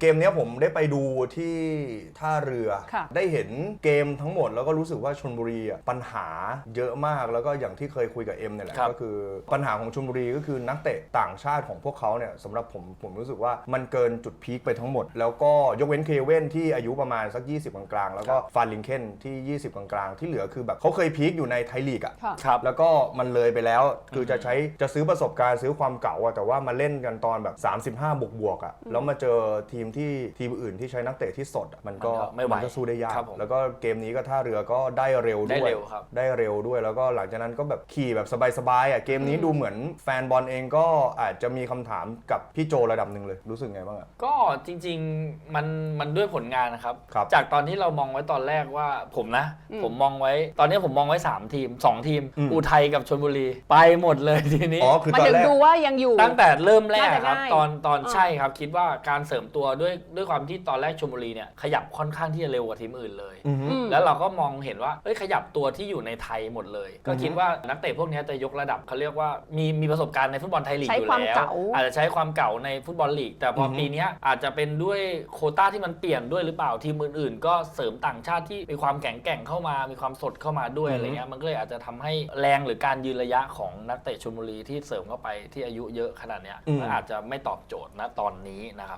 เกมเนี้ยผมได้ไปดูที่ท่าเรือ ค่ะ ได้เห็นเกมทั้งหมดแล้วก็รู้สึกว่าชนบุรีอะปัญหาเยอะมากแล้วก็อย่างที่เคยคุยกับเอ็มเนี่ยแหละครับก็คือปัญหาของชนบุรีก็คือนักเตะต่างชาติของพวกเขาเนี่ยสำหรับผมผมรู้สึกว่ามันเกินจุดพีคไปทั้งหมด แล้วก็ยกเว้นเคเว่นที่อายุประมาณสัก 20 กลางๆ แล้วก็ฟานลิงเคนที่ 20 กลางๆ ที่เหลือคือแบบเขาเคยพีคอยู่ในไทยลีกอะค่ะ ครับ แล้วก็มันเลยไปแล้วคือจะใช้จะซื้อประสบการณ์ซื้อความเก่าอะแต่ว่ามาเล่นกันตอนแบบ 35 บวกบวกๆอะแล้วมาเจอทีมที่ทีมอื่นที่ใช้นักเตะที่สดอะมันก็มันก็ไม่ไหวนก็สู้ได้ยาก ครับผมแล้วก็เกมนี้ก็ท่าเรือก็ได้เร็วได้ด้วยเร็วครับ ได้เร็วด้วย แล้วก็หลังจากนั้นก็แบบขี่แบบสบายๆอะเกมนี้ดูเหมือนแฟนบอลเองก็อาจจะมีคำถามกับพี่โจระดับหนึ่งเลยรู้สึกไงบ้างอะ ก็จริงๆมันมันด้วยผลงานนะครับ ครับจากตอนที่เรามองไว้ตอนแรกว่าผมนะ อืม ผมมองไว้ ตอนนี้ผมมองไว้ 3 ทีม 2 ทีม อืม อุทัยกับชลบุรี ไปหมดเลยทีนี้ อ๋อคือมันตอนถึงแรก ดูว่ายังอยู่ ตั้งแต่เริ่มแรกครับน่าจะง่ายตอนตอนอ่า ใช่ครับ คิดว่าการเสริมตัวด้วยด้วยความที่ตอนแรกชลบุรีเนี่ยขยับค่อนข้างที่จะเร็วกว่าทีมอื่นเลย อือฮึอืมแล้วเราก็มองเห็นว่าเอ้ยขยับตัวที่อยู่ในไทยหมดเลย ก็อือฮึคิดว่านักเตะพวกนี้จะยกระดับเขาเรียกว่ามีมีประสบการณ์ในฟุตบอลไทยลีกใช้อยู่ความแล้วเก๋าอาจจะใช้ความเก่าในฟุตบอลลีก แต่พอออฮึ ปีเนี้ยอาจจะเป็นด้วยโควต้าที่มันเปลี่ยนด้วยหรือเปล่าทีมอื่นๆ ก็เสริมต่างชาติที่มีความแข็งแกร่งเข้ามา มีความสดเข้ามาด้วยอือฮึอะไรเงี้ยมันก็เลยอาจจะทำให้แรงหรือการยืนระยะของนักเตะชลบุรีที่เสริมเข้าไปที่อายุเยอะขนาดเนี้ยมันอาจจะไม่ตอบโจทย์ณตอนนี้นะครับ